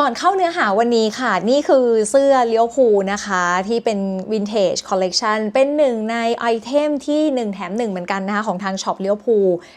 ก่อนเข้าเนื้อหาวันนี้ค่ะ นี่คือเสื้อเลี้ยวภูนะคะ ที่เป็นวินเทจคอลเลกชันเป็นหนึ่งในไอเทมที่ 1 แถม 1 เหมือนกันนะคะ ของทางช็อปเลี้ยวภู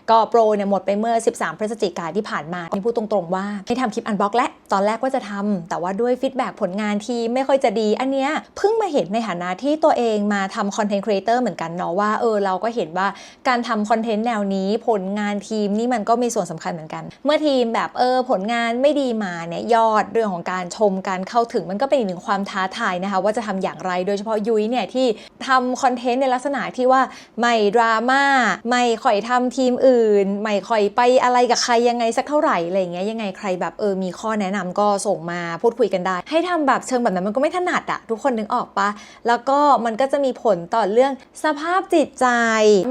ก็โปรเนี่ยหมดไปเมื่อ 13 พฤศจิกายนที่ผ่านมานี่พูดตรงๆว่าไม่ทำคลิปอันบล็อกและ ตอนแรกว่าจะทำแต่ว่าด้วยฟีดแบ็กผลงานที่ไม่ค่อยจะดี อันเนี้ยเพิ่งมาเห็นในฐานะที่ตัวเองมาทำคอนเทนต์ครีเอเตอร์เหมือนกันเนาะว่าเออเราก็เห็นว่าการทำคอนเทนต์แนวนี้ผลงานทีมนี่มันก็มีส่วนสำคัญเหมือนกัน เมื่อทีมแบบเออผลงานไม่ดีมาเนี่ยยอดเรื่องของการชมการเข้าถึงมันก็เป็นอีกหนึ่งความท้าทายนะคะ ว่าจะทำอย่างไรโดยเฉพาะยุ้ยเนี่ยที่ทำคอนเทนต์ในลักษณะที่ว่าไม่ดราม่าไม่ค่อยทำทีมอื่น ไม่ค่อยไปอะไรกับใครยังไงสักเท่าไหร่อะไรอย่างเงี้ยยังไงใครแบบเออมีข้อแนะนำก็ส่งมาพูดคุยกันได้ ให้ทำแบบเชิงแบบนั้นมันก็ไม่ถนัดอะทุกคนนึกออกปะแล้วก็มันก็จะมีผลต่อเรื่องสภาพจิตใจ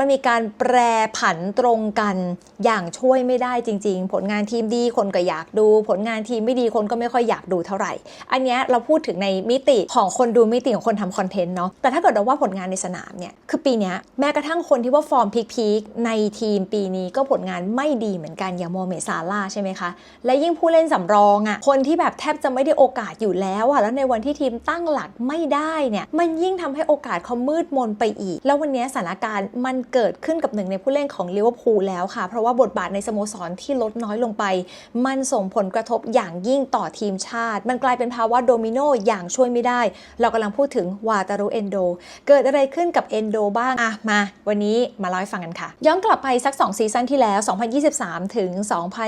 มันมีการแปรผันตรงกันอย่างช่วยไม่ได้จริง ๆ ผลงานทีมดีคนก็อยากดู ผลงานทีมไม่ดีคนก็ไม่ค่อยอยากดูเท่าไหร่ อันนี้เราพูดถึงในมิติของคนดูมิติของคนทำคอนเทนต์เนาะแต่ถ้าเกิดเราว่าผลงานในสนามเนี่ยคือปีนี้แม้กระทั่งคนที่ว่าฟอร์มพีคๆในทีมปีนี้ก็ผลงานไม่ดีเหมือนกันอย่างโมเมซาร่าใช่ไหมคะและยิ่งผู้เล่นสำรองอะ่ะคนที่แบบแทบจะไม่ได้โอกาสอยู่แล้วอะ่ะแล้วในวันที่ทีมตั้งหลักไม่ได้เนี่ยมันยิ่งทำให้โอกาสเขามืดมนไปอีก แล้ววันนี้สถานการณ์มันเกิดขึ้นกับหนึ่งในผู้เล่นของลิเวอร์พูลแล้วค่ะ เพราะว่าบทบาทในสโมสรที่ลดน้อยลงไป มันส่งผลกระทบอย่างยิ่งต่อทีมชาติ มันกลายเป็นภาวะโดมิโนอย่างช่วยไม่ได้ เรากำลังพูดถึงวาตารุเอนโด เกิดอะไรขึ้นกับเอนโดบ้างอะมา วันนี้มาเล่าให้ฟังกันค่ะ ย้อนกลับไปสัก 2 ซีซั่นที่แล้ว 2023 ถึง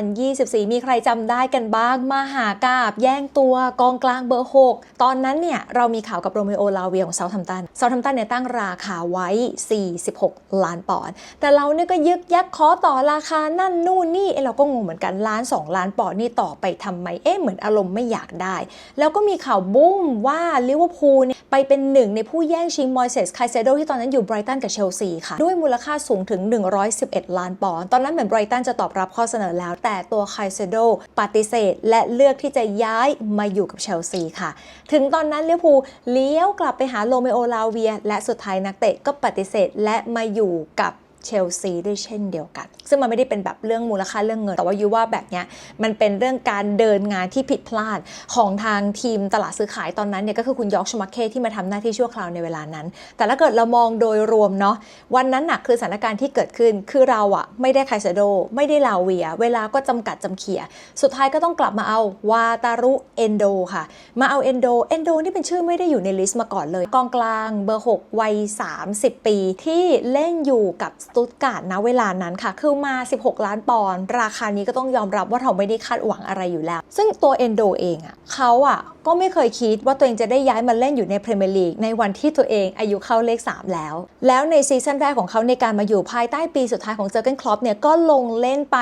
2024 มีใครจำได้กันบ้าง มาหากาบ แย่งตัวกองกลางเบอร์ 6 ตอนนั้นเนี่ย เรามีข่าวกับโรเมโอลาเวียของเซาท์แฮมตันเซาท์แฮมตันเนี่ยตั้งราคาไว้ 46 ล้านปอนด์แต่เราเนี่ยก็ยึกยักขอต่อราคานั่นนู่นนี่เอเราก็งงเหมือนกันล้าน 2 ล้านปอนด์นี่ต่อไปทำไมเอ๊ะเหมือนอารมณ์ไม่อยากได้ แล้วก็มีข่าวบุ้มว่าลิเวอร์พูลไปเป็นหนึ่งในผู้แย่งชิงมอยเซสไคเซโดที่ตอนนั้นอยู่ไบรตันกับเชลซีค่ะ ด้วยมูลค่าสูงถึง 111 ล้านปอนด์ตอนนั้นเหมือนไบรตันจะตอบรับข้อเสนอแล้ว แต่ตัวไคเซโดปฏิเสธ และเลือกที่จะย้ายมาอยู่กับเชลซีค่ะ ถึงตอนนั้นลิเวอร์พูลเลี้ยวกลับไปหาโรเมโอลาเวีย และสุดท้ายนักเตะก็ปฏิเสธและมาอยู่กับ เชลซีด้วยเช่นเดียวกัน ซึ่งมันไม่ได้เป็นแบบเรื่องมูลค่าเรื่องเงิน แต่ว่ายูว่าแบบเนี้ยมันเป็นเรื่องการเดินงานที่ผิดพลาดของทางทีมตลาดซื้อขายตอนนั้นเนี่ยก็คือคุณยอร์กชมาเคที่มาทำหน้าที่ชั่วคราวในเวลานั้น แต่ถ้าเกิดเรามองโดยรวมเนาะวันนั้นหน่ะคือสถานการณ์ที่เกิดขึ้นคือเราอะไม่ได้ไคเซโด ไม่ได้ลาเวีย เวลาก็จำกัดจำเขีย สุดท้ายก็ต้องกลับมาเอาวาตารุเอนโดค่ะ มาเอาเอนโดเอนโดนี่เป็นชื่อไม่ได้อยู่ในลิสต์มาก่อนเลยกองกลางเบอร์ 6 วัย 30 ปี ที่เล่นอยู่กับสตุตการ์ดนะเวลานั้นค่ะ คือมา 16 ล้านปอนด์ราคานี้ก็ต้องยอมรับว่าเราไม่ได้คาดหวังอะไรอยู่แล้ว ซึ่งตัวเอนโดเองอะเขาอะก็ไม่เคยคิดว่าตัวเองจะได้ย้ายมาเล่นอยู่ในพรีเมียร์ลีกในวันที่ตัวเองอายุเข้าเลข 3 แล้ว แล้วในซีซั่นแรกของเขาในการมาอยู่ภายใต้ปีสุดท้ายของเจอร์เกนคลอปเนี่ยก็ลงเล่นไป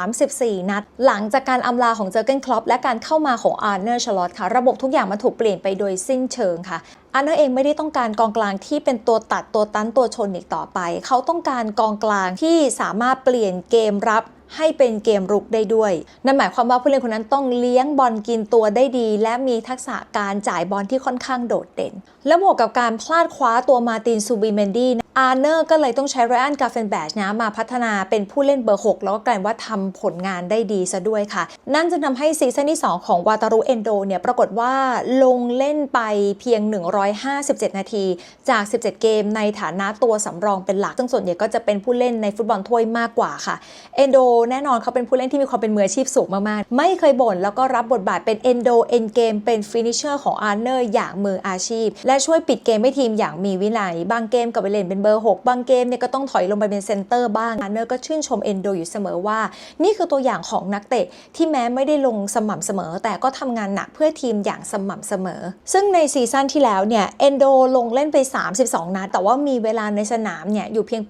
34 นัด หลังจากการอำลาของเจอร์เกนคลอปและการเข้ามาของอาร์เนอร์ชลอตค่ะ ระบบทุกอย่างมันถูกเปลี่ยนไปโดยสิ้นเชิงค่ะ อันเนอร์เองไม่ได้ต้องการกองกลางที่เป็นตัวตัดตัวตันตัวชนอีกต่อไป เขาต้องการกองกลางที่สามารถเปลี่ยนเกมรับ ให้เป็นเกมรุกได้ด้วย นั่นหมายความว่าผู้เล่นคนนั้นต้องเลี้ยงบอลกินตัวได้ดี และมีทักษะการจ่ายบอลที่ค่อนข้างโดดเด่น และบวกกับการพลาดคว้าตัวมาตินซูบิเมนดี้อาร์เนอร์ก็เลยต้องใช้ไรอันกาเฟนแบชนะมาพัฒนาเป็นผู้เล่นเบอร์ 6 แล้วก็กลายว่าทำผลงานได้ดีซะด้วยค่ะ นั่นจะทำให้ซีซั่นที่ 2 ของวาตารุเอนโดเนี่ยปรากฏว่าลงเล่นไปเพียง 157 นาที จาก 17 เกมในฐานะตัวสำรองเป็นหลักซึ่งส่วนใหญ่ก็จะเป็นผู้เล่นในฟุตบอลถ้วยมากกว่าค่ะเอนโดแน่นอนเขาเป็นผู้เล่นที่มีความเป็นมืออาชีพสูงมากๆ ไม่เคยบ่นแล้วก็รับบทบาทเป็นเอนโดเอนเกมเป็นฟินิชเชอร์ของอาร์เนอร์อย่างมืออาชีพ และช่วยปิดเกมให้ทีมอย่างมีวินัย บางเกมกับไปเล่นเป็นเบอร์ 6 บางเกมเนี่ยก็ต้องถอยลงไปเป็นเซนเตอร์บ้างอาร์เนอร์ก็ชื่นชมเอนโดอยู่เสมอว่า นี่คือตัวอย่างของนักเตะที่แม้ไม่ได้ลงสม่ำเสมอ แต่ก็ทำงานหนักเพื่อทีมอย่างสม่ำเสมอ ซึ่งในซีซั่นที่แล้วเนี่ยเอนโดลงเล่นไป 32 นัดแต่ว่ามีเวลาในสนามเนี่ยอยู่เพียง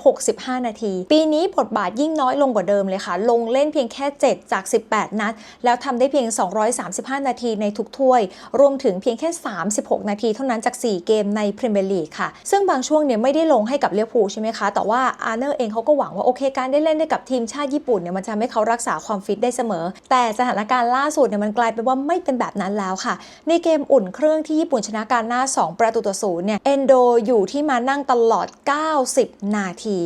865 นาที ปีนี้บทบาทยิ่งน้อยลงกว่าเดิมเลยค่ะ ลงเล่นเพียงแค่ 7 จาก 18 นัด แล้วทำได้เพียง 235 นาทีในทุกถ้วย รวมถึงเพียงแค่ 36 นาทีเท่านั้นจาก 4 เกมในพรีเมียร์ลีกค่ะ ซึ่งบางช่วงเนี่ยไม่ได้ลงให้กับเลี้ยวภูใช่ไหมคะ แต่ว่าอาร์เนอร์เองเขาก็หวังว่าโอเคการได้เล่นได้กับทีมชาติญี่ปุ่นเนี่ยมันจะทำให้เขารักษาความฟิตได้เสมอ แต่สถานการณ์ล่าสุดเนี่ยมันกลายเป็นว่าไม่เป็นแบบนั้นแล้วค่ะ ในเกมอุ่นเครื่องที่ญี่ปุ่นชนะการหน้า 2 ประตูต่อศูนย์เนี่ยเอนโดอยู่ที่มานั่งตลอด 90 นาที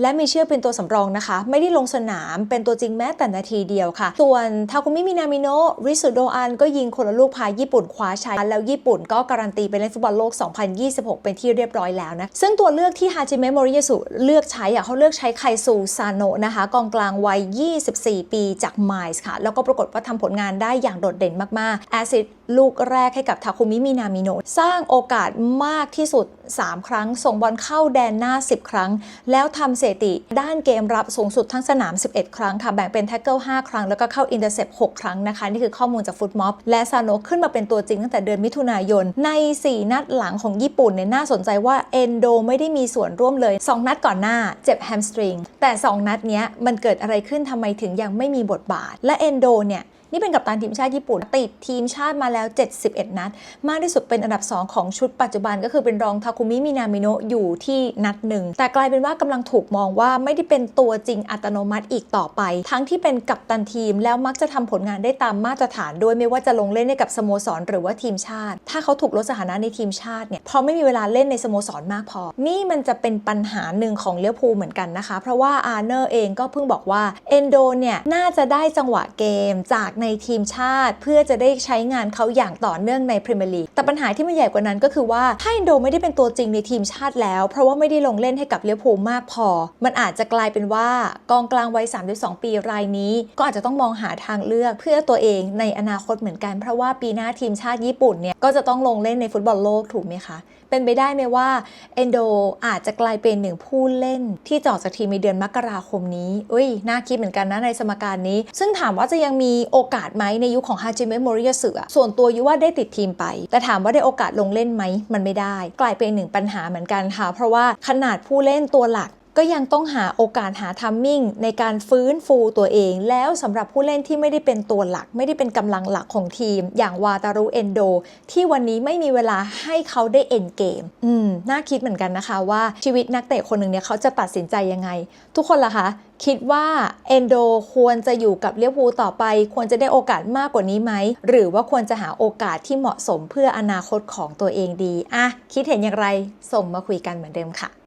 และมีชื่อเป็นตัวสำรองนะคะ ไม่ได้ลงสนาม เป็นตัวจริงแม้แต่นาทีเดียวค่ะ ส่วนทาคุมิมินามิโนะริสุโดอันก็ยิงคนละลูกพาญี่ปุ่นคว้าชัยแล้วญี่ปุ่นก็การันตีไปเล่นฟุตบอลโลก 2026 เป็นที่เรียบร้อยแล้วนะ ซึ่งตัวเลือกที่ฮาจิเมะโมริยาสุเลือกใช้อะเขาเลือกใช้ไคซูซาโนะนะคะกองกลางวัย 24 ปีจากไมส์ค่ะ แล้วก็ปรากฏว่าทำผลงานได้อย่างโดดเด่นมากๆแอซิด ลูกแรกให้กับทาคุมิมินามิโนะสร้างโอกาสมากที่สุด 3 ครั้ง ส่งบอลเข้าแดนหน้า 10 ครั้ง แล้วทำสถิติ ด้านเกมรับสูงสุดทั้งสนาม 11 ครั้งค่ะ แบ่งเป็นแท็กเกิล5ครั้ง แล้วก็เข้าอินเตอร์เซป6ครั้งนะคะ นี่คือข้อมูลจากฟุตม็อบและซาโนขึ้นมาเป็นตัวจริงตั้งแต่เดือนมิถุนายน ใน 4 นัดหลังของญี่ปุ่นเนี่ยน่าสนใจว่าเอนโดไม่ได้มีส่วนร่วมเลย 2 นัดก่อนหน้าเจ็บแฮมสตริงแต่ 2 นัดเนี้ยมันเกิดอะไรขึ้นทำไมถึงยังไม่มีบทบาท และเอนโดเนี่ย นี่เป็นกัปตันทีมชาติญี่ปุ่น ติดทีมชาติมาแล้ว 71 นัด มากที่สุดเป็นอันดับ 2 ของชุดปัจจุบันก็คือเป็นรองทาคุมิมินามิโนะอยู่ที่นัดหนึ่ง แต่กลายเป็นว่ากำลังถูกมองว่าไม่ได้เป็นตัวจริงอัตโนมัติอีกต่อไป ทั้งที่เป็นกัปตันทีมแล้วมักจะทำผลงานได้ตามมาตรฐานด้วยไม่ว่าจะลงเล่นให้กับสโมสรหรือว่าทีมชาติ ถ้าเขาถูกลดสถานะในทีมชาติเนี่ยเพราะไม่มีเวลาเล่นในสโมสรมากพอ นี่มันจะเป็นปัญหาหนึ่งของเลี้ยวภูเหมือนกันนะคะ เพราะว่าอาร์เนอร์เองก็เพิ่งบอกว่าเอนโดเนี่ยน่าจะได้จังหวะเกมจากในทีมชาติ เพื่อจะได้ใช้งานเขาอย่างต่อเนื่องในพรีเมียร์ลีกแต่ปัญหาที่มันใหญ่กว่านั้นก็คือว่าถ้าเอนโดไม่ได้เป็นตัวจริงในทีมชาติแล้ว เพราะว่าไม่ได้ลงเล่นให้กับเลี้ยวภูมากพอ มันอาจจะกลายเป็นว่ากองกลางวัย 32 ปีรายนี้ ก็อาจจะต้องมองหาทางเลือกเพื่อตัวเองในอนาคตเหมือนกัน เพราะว่าปีหน้าทีมชาติญี่ปุ่นเนี่ยก็จะต้องลงเล่นในฟุตบอลโลกถูกไหมคะ เป็นไปได้ไหมว่าเอนโดอาจจะกลายเป็นหนึ่งผู้เล่น ที่จออกจากทีมในเดือนมกราคมนี้ อุ้ยน่าคิดเหมือนกันนะในสมการนี้ ซึ่งถามว่าจะยังมีโออกาสไหมในยุคของฮาจิเมะโมริยาสึส่วนตัวยุว่าได้ติดทีมไป แต่ถามว่าได้โอกาสลงเล่นไหม มันไม่ได้ กลายเป็นหนึ่งปัญหาเหมือนกันค่ะ เพราะว่าขนาดผู้เล่นตัวหลัก ก็ยังต้องหาโอกาสหาทัมมิ่งในการฟื้นฟูตัวเอง แล้วสำหรับผู้เล่นที่ไม่ได้เป็นตัวหลัก ไม่ได้เป็นกำลังหลักของทีม อย่างวาตารุเอนโด ที่วันนี้ไม่มีเวลาให้เขาได้เอ็นเกม อืม น่าคิดเหมือนกันนะคะว่าชีวิตนักเตะคนหนึ่งเนี่ยเขาจะตัดสินใจยังไง ทุกคนล่ะคะคิดว่าเอนโดควรจะอยู่กับเลี้ยวภูต่อไป ควรจะได้โอกาสมากกว่านี้ไหม หรือว่าควรจะหาโอกาสที่เหมาะสมเพื่ออนาคตของตัวเองดี อะ คิดเห็นอย่างไร ส่งมาคุยกันเหมือนเดิมค่ะ